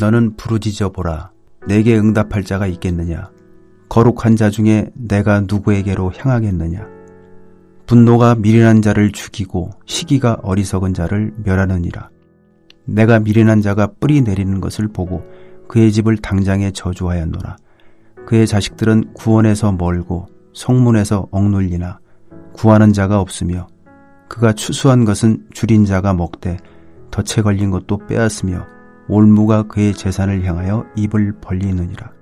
너는 부르짖어 보라. 내게 응답할 자가 있겠느냐? 거룩한 자 중에 내가 누구에게로 향하겠느냐? 분노가 미련한 자를 죽이고 시기가 어리석은 자를 멸하느니라. 내가 미련한 자가 뿌리 내리는 것을 보고 그의 집을 당장에 저주하였노라. 그의 자식들은 구원에서 멀고 성문에서 억눌리나 구하는 자가 없으며 그가 추수한 것은 줄인 자가 먹되 덫에 걸린 것도 빼앗으며 올무가 그의 재산을 향하여 입을 벌리느니라.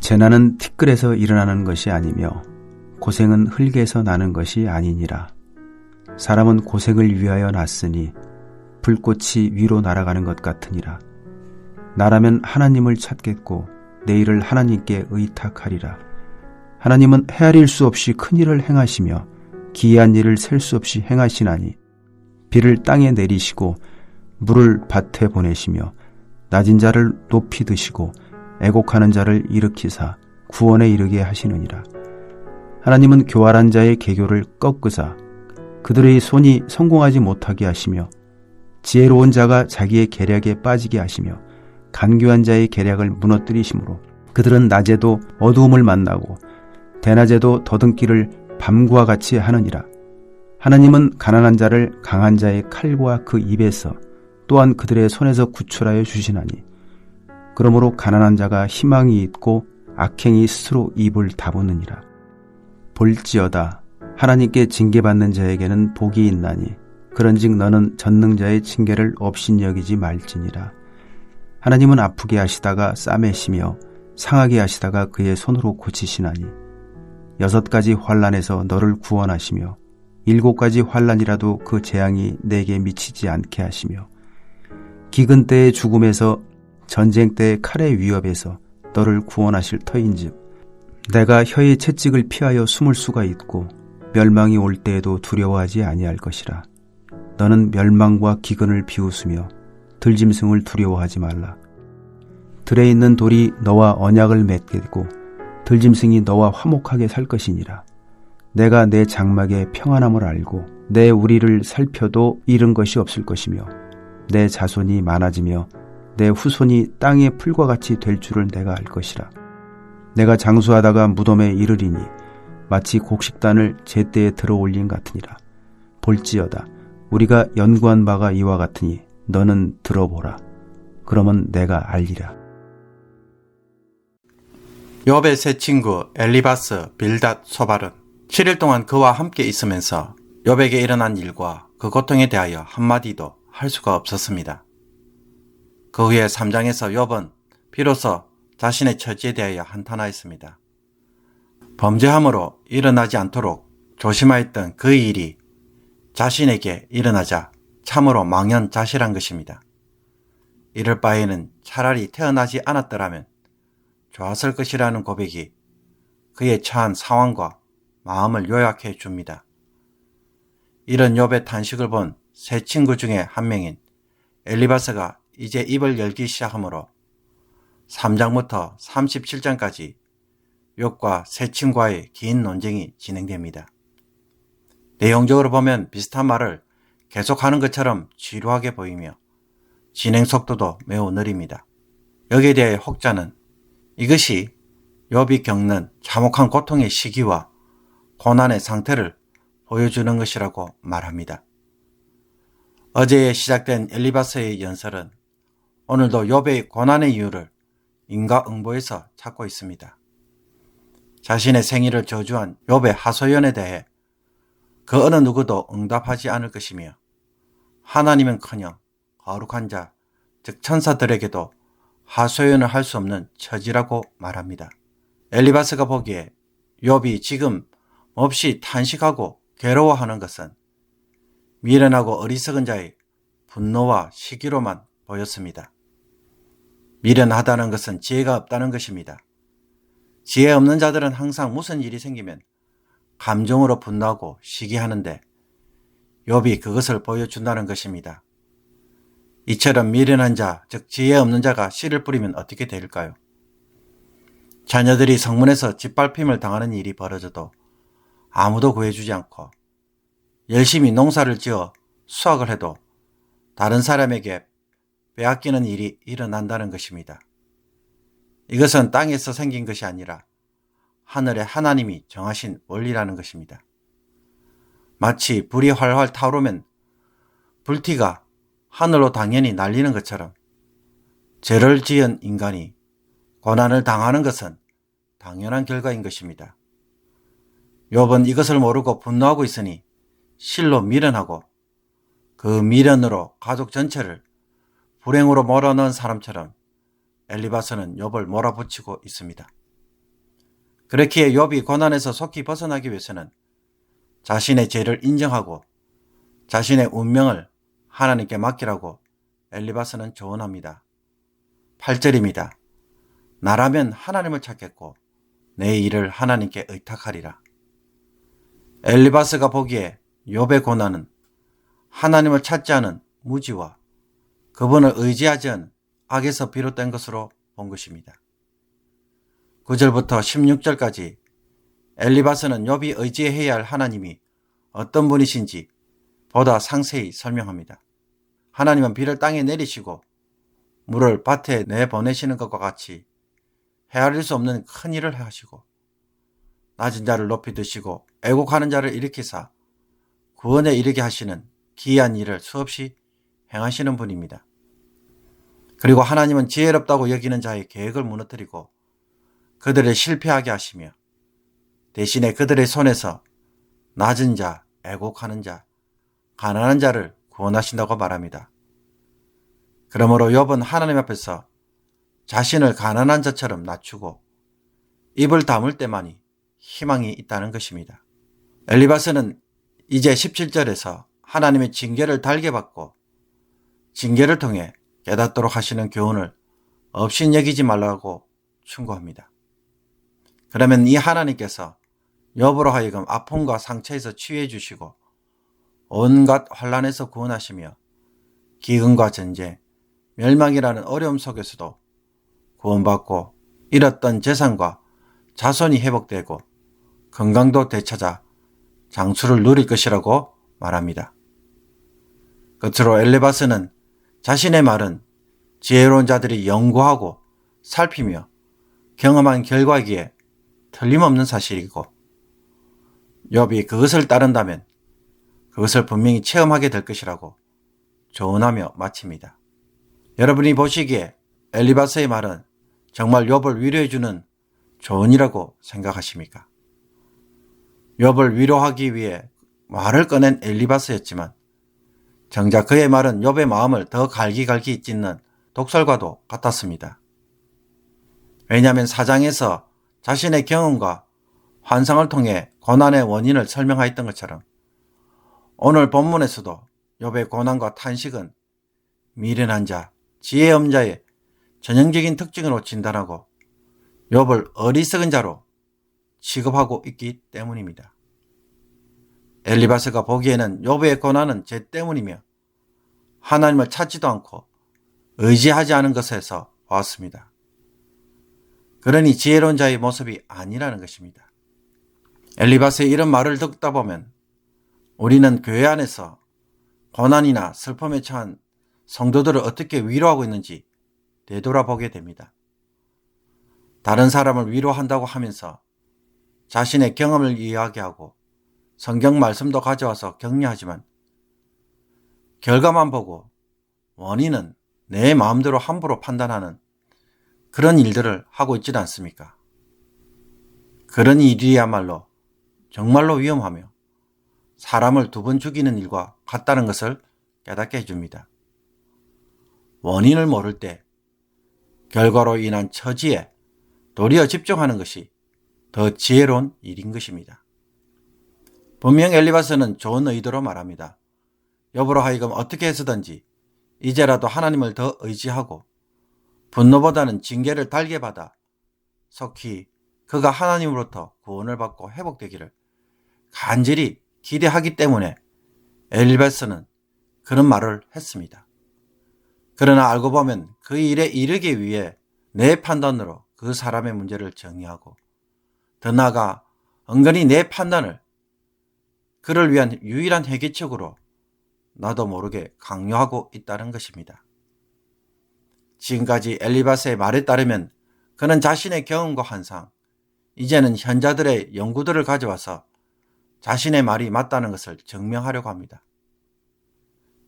재난은 티끌에서 일어나는 것이 아니며 고생은 흙에서 나는 것이 아니니라. 사람은 고생을 위하여 났으니 불꽃이 위로 날아가는 것 같으니라. 나라면 하나님을 찾겠고 내일을 하나님께 의탁하리라. 하나님은 헤아릴 수 없이 큰 일을 행하시며 기이한 일을 셀 수 없이 행하시나니 비를 땅에 내리시고 물을 밭에 보내시며 낮은 자를 높이 드시고 애곡하는 자를 일으키사 구원에 이르게 하시느니라. 하나님은 교활한 자의 계교를 꺾으사 그들의 손이 성공하지 못하게 하시며 지혜로운 자가 자기의 계략에 빠지게 하시며 간교한 자의 계략을 무너뜨리심으로 그들은 낮에도 어두움을 만나고 대낮에도 더듬기를 밤과 같이 하느니라. 하나님은 가난한 자를 강한 자의 칼과 그 입에서 또한 그들의 손에서 구출하여 주시나니 그러므로 가난한 자가 희망이 있고 악행이 스스로 입을 다보느니라. 볼지어다 하나님께 징계받는 자에게는 복이 있나니 그런즉 너는 전능자의 징계를 업신여기지 말지니라. 하나님은 아프게 하시다가 싸매시며 상하게 하시다가 그의 손으로 고치시나니 여섯 가지 환란에서 너를 구원하시며 일곱 가지 환란이라도 그 재앙이 내게 미치지 않게 하시며 기근 때의 죽음에서 전쟁 때의 칼의 위협에서 너를 구원하실 터인즉 내가 혀의 채찍을 피하여 숨을 수가 있고 멸망이 올 때에도 두려워하지 아니할 것이라. 너는 멸망과 기근을 비웃으며 들짐승을 두려워하지 말라. 들에 있는 돌이 너와 언약을 맺겠고 들짐승이 너와 화목하게 살 것이니라. 내가 내 장막의 평안함을 알고 내 우리를 살펴도 잃은 것이 없을 것이며 내 자손이 많아지며 내 후손이 땅의 풀과 같이 될 줄을 내가 알 것이라. 내가 장수하다가 무덤에 이르리니 마치 곡식단을 제때에 들어 올린 같으니라. 볼지어다. 우리가 연구한 바가 이와 같으니 너는 들어보라. 그러면 내가 알리라. 새 친구 엘리바스, 빌닷, 소발은 7일 동안 그와 함께 있으면서 욥에게 일어난 일과 그 고통에 대하여 한마디도 할 수가 없었습니다. 그 후에 3장에서 욥은 비로소 자신의 처지에 대하여 한탄하였습니다. 범죄함으로 일어나지 않도록 조심하였던 그 일이 자신에게 일어나자 참으로 망연자실한 것입니다. 이럴 바에는 차라리 태어나지 않았더라면 좋았을 것이라는 고백이 그의 처한 상황과 마음을 요약해 줍니다. 이런 욥의 탄식을 본 세 친구 중에 한 명인 엘리바스가 이제 입을 열기 시작하므로 3장부터 37장까지 욥과 세 친구와의 긴 논쟁이 진행됩니다. 내용적으로 보면 비슷한 말을 계속하는 것처럼 지루하게 보이며 진행 속도도 매우 느립니다. 여기에 대해 혹자는 이것이 욥이 겪는 참혹한 고통의 시기와 고난의 상태를 보여주는 것이라고 말합니다. 어제 시작된 엘리바스의 연설은 오늘도 욥의 고난의 이유를 인과응보에서 찾고 있습니다. 자신의 생일을 저주한 욥의 하소연에 대해 그 어느 누구도 응답하지 않을 것이며 하나님은커녕 거룩한 자, 즉 천사들에게도 하소연을 할 수 없는 처지라고 말합니다. 엘리바스가 보기에 욥이 지금 없이 탄식하고 괴로워하는 것은 미련하고 어리석은 자의 분노와 시기로만 보였습니다. 미련하다는 것은 지혜가 없다는 것입니다. 지혜 없는 자들은 항상 무슨 일이 생기면 감정으로 분노하고 시기하는데 욥이 그것을 보여준다는 것입니다. 이처럼 미련한 자, 즉 지혜 없는 자가 씨를 뿌리면 어떻게 될까요? 자녀들이 성문에서 짓밟힘을 당하는 일이 벌어져도 아무도 구해주지 않고 열심히 농사를 지어 수확을 해도 다른 사람에게 빼앗기는 일이 일어난다는 것입니다. 이것은 땅에서 생긴 것이 아니라 하늘의 하나님이 정하신 원리라는 것입니다. 마치 불이 활활 타오르면 불티가 하늘로 당연히 날리는 것처럼 죄를 지은 인간이 고난을 당하는 것은 당연한 결과인 것입니다. 욥은 이것을 모르고 분노하고 있으니 실로 미련하고 그 미련으로 가족 전체를 불행으로 몰아넣은 사람처럼 엘리바스는 욥을 몰아붙이고 있습니다. 그렇기에 욥이 고난에서 속히 벗어나기 위해서는 자신의 죄를 인정하고 자신의 운명을 하나님께 맡기라고 엘리바스는 조언합니다. 8절입니다. 나라면 하나님을 찾겠고 내 일을 하나님께 의탁하리라. 엘리바스가 보기에 욥의 고난은 하나님을 찾지 않은 무지와 그분을 의지하지 않은 악에서 비롯된 것으로 본 것입니다. 9절부터 16절까지 엘리바스는 욥이 의지해야 할 하나님이 어떤 분이신지 보다 상세히 설명합니다. 하나님은 비를 땅에 내리시고 물을 밭에 내보내시는 것과 같이 헤아릴 수 없는 큰 일을 하시고 낮은 자를 높이 드시고 애곡하는 자를 일으키사 구원에 이르게 하시는 기이한 일을 수없이 행하시는 분입니다. 그리고 하나님은 지혜롭다고 여기는 자의 계획을 무너뜨리고 그들을 실패하게 하시며 대신에 그들의 손에서 낮은 자, 애곡하는 자, 가난한 자를 구원하신다고 말합니다. 그러므로 욥은 하나님 앞에서 자신을 가난한 자처럼 낮추고 입을 다물 때만이 희망이 있다는 것입니다. 엘리바스는 이제 17절에서 하나님의 징계를 달게 받고 징계를 통해 깨닫도록 하시는 교훈을 없인 여기지 말라고 충고합니다. 그러면 이 하나님께서 여부로 하여금 아픔과 상처에서 치유해 주시고 온갖 환란에서 구원하시며 기근과 전쟁, 멸망이라는 어려움 속에서도 구원받고 잃었던 재산과 자손이 회복되고 건강도 되찾아 장수를 누릴 것이라고 말합니다. 끝으로 엘레바스는 자신의 말은 지혜로운 자들이 연구하고 살피며 경험한 결과이기에 틀림없는 사실이고 욥이 그것을 따른다면 그것을 분명히 체험하게 될 것이라고 조언하며 마칩니다. 여러분이 보시기에 엘리바스의 말은 정말 욥을 위로해 주는 조언이라고 생각하십니까? 욥을 위로하기 위해 말을 꺼낸 엘리바스였지만 정작 그의 말은 욥의 마음을 더 갈기갈기 찢는 독설과도 같았습니다. 왜냐하면 사장에서 자신의 경험과 환상을 통해 고난의 원인을 설명하였던 것처럼 오늘 본문에서도 욥의 고난과 탄식은 미련한 자, 지혜 없자의 전형적인 특징으로 진단하고 욥을 어리석은 자로 취급하고 있기 때문입니다. 엘리바스가 보기에는 욥의 고난은 죄 때문이며 하나님을 찾지도 않고 의지하지 않은 것에서 왔습니다. 그러니 지혜로운 자의 모습이 아니라는 것입니다. 엘리바스의 이런 말을 듣다 보면 우리는 교회 안에서 고난이나 슬픔에 처한 성도들을 어떻게 위로하고 있는지 되돌아보게 됩니다. 다른 사람을 위로한다고 하면서 자신의 경험을 이야기하고 성경 말씀도 가져와서 격려하지만 결과만 보고 원인은 내 마음대로 함부로 판단하는 그런 일들을 하고 있지 않습니까? 그런 일이야말로 정말로 위험하며 사람을 두 번 죽이는 일과 같다는 것을 깨닫게 해줍니다. 원인을 모를 때 결과로 인한 처지에 도리어 집중하는 것이 더 지혜로운 일인 것입니다. 분명 엘리바스는 좋은 의도로 말합니다. 여부로 하여금 어떻게 해서든지 이제라도 하나님을 더 의지하고 분노보다는 징계를 달게 받아 속히 그가 하나님으로부터 구원을 받고 회복되기를 간절히 기대하기 때문에 엘리바스는 그런 말을 했습니다. 그러나 알고 보면 그 일에 이르기 위해 내 판단으로 그 사람의 문제를 정리하고 더 나아가 은근히 내 판단을 그를 위한 유일한 해결책으로 나도 모르게 강요하고 있다는 것입니다. 지금까지 엘리바스의 말에 따르면 그는 자신의 경험과 환상, 이제는 현자들의 연구들을 가져와서 자신의 말이 맞다는 것을 증명하려고 합니다.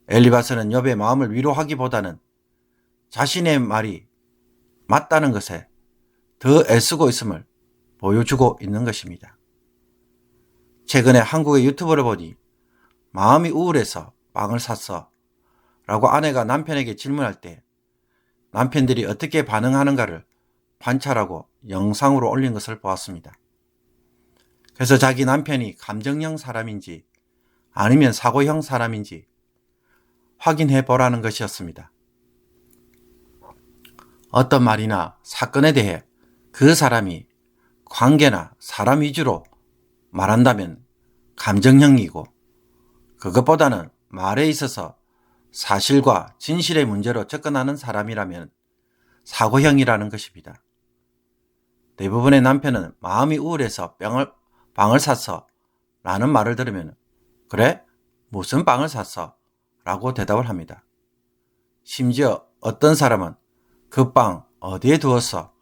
엘리바스는 욥의 마음을 위로하기보다는 자신의 말이 맞다는 것에 더 애쓰고 있음을 보여주고 있는 것입니다. 최근에 한국의 유튜브를 보니 마음이 우울해서 빵을 샀어 라고 아내가 남편에게 질문할 때 남편들이 어떻게 반응하는가를 관찰하고 영상으로 올린 것을 보았습니다. 그래서 자기 남편이 감정형 사람인지 아니면 사고형 사람인지 확인해 보라는 것이었습니다. 어떤 말이나 사건에 대해 그 사람이 관계나 사람 위주로 말한다면 감정형이고 그것보다는 말에 있어서 사실과 진실의 문제로 접근하는 사람이라면 사고형이라는 것입니다. 대부분의 남편은 마음이 우울해서 병을, 빵을 샀어 라는 말을 들으면 그래? 무슨 빵을 샀어? 라고 대답을 합니다. 심지어 어떤 사람은 그 빵 어디에 두었어?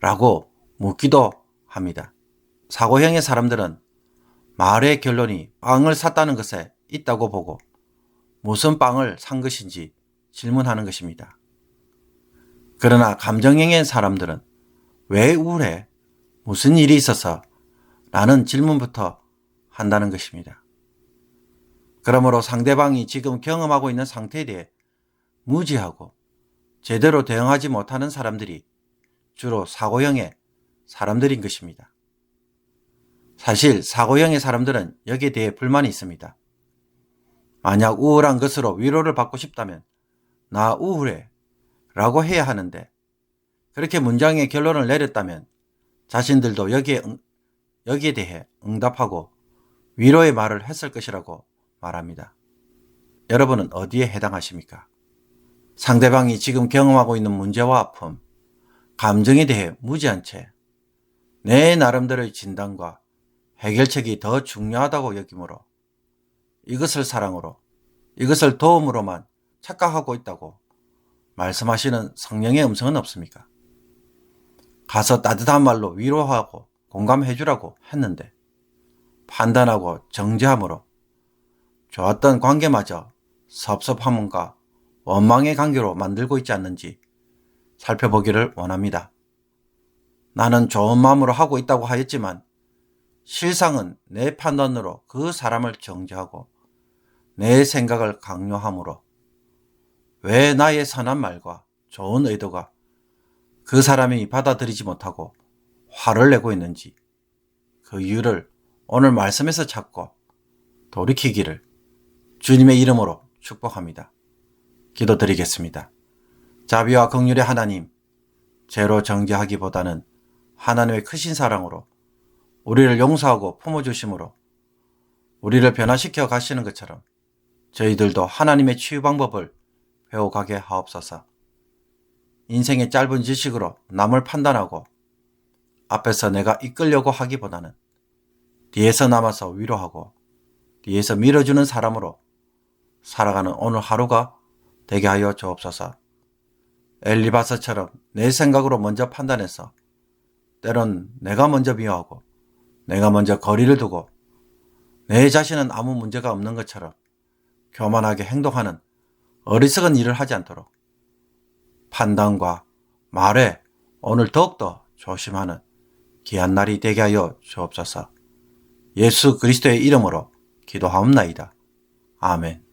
라고 묻기도 합니다. 사고형의 사람들은 말의 결론이 빵을 샀다는 것에 있다고 보고 무슨 빵을 산 것인지 질문하는 것입니다. 그러나 감정형의 사람들은 왜 우울해? 무슨 일이 있어서? 라는 질문부터 한다는 것입니다. 그러므로 상대방이 지금 경험하고 있는 상태에 대해 무지하고 제대로 대응하지 못하는 사람들이 주로 사고형의 사람들인 것입니다. 사실 사고형의 사람들은 여기에 대해 불만이 있습니다. 만약 우울한 것으로 위로를 받고 싶다면 나 우울해 라고 해야 하는데 그렇게 문장의 결론을 내렸다면 자신들도 여기에, 응, 여기에 대해 응답하고 위로의 말을 했을 것이라고 말합니다. 여러분은 어디에 해당하십니까? 상대방이 지금 경험하고 있는 문제와 아픔, 감정에 대해 무지한 채 내 나름대로의 진단과 해결책이 더 중요하다고 여기므로 이것을 사랑으로, 이것을 도움으로만 착각하고 있다고 말씀하시는 성령의 음성은 없습니까? 가서 따뜻한 말로 위로하고 공감해 주라고 했는데 판단하고 정죄함으로 좋았던 관계마저 섭섭함과 원망의 관계로 만들고 있지 않는지 살펴보기를 원합니다. 나는 좋은 마음으로 하고 있다고 하였지만 실상은 내 판단으로 그 사람을 정죄하고 내 생각을 강요함으로 왜 나의 선한 말과 좋은 의도가 그 사람이 받아들이지 못하고 화를 내고 있는지 그 이유를 오늘 말씀에서 찾고 돌이키기를 주님의 이름으로 축복합니다. 기도드리겠습니다. 자비와 긍휼의 하나님, 죄로 정죄하기보다는 하나님의 크신 사랑으로 우리를 용서하고 품어주심으로 우리를 변화시켜 가시는 것처럼 저희들도 하나님의 치유 방법을 배워가게 하옵소서. 인생의 짧은 지식으로 남을 판단하고 앞에서 내가 이끌려고 하기보다는 뒤에서 남아서 위로하고 뒤에서 밀어주는 사람으로 살아가는 오늘 하루가 되게 하여 주옵소서. 엘리바스처럼 내 생각으로 먼저 판단해서 때론 내가 먼저 미워하고 내가 먼저 거리를 두고 내 자신은 아무 문제가 없는 것처럼 교만하게 행동하는 어리석은 일을 하지 않도록 판단과 말에 오늘 더욱더 조심하는 귀한 날이 되게 하여 주옵소서. 예수 그리스도의 이름으로 기도하옵나이다. 아멘.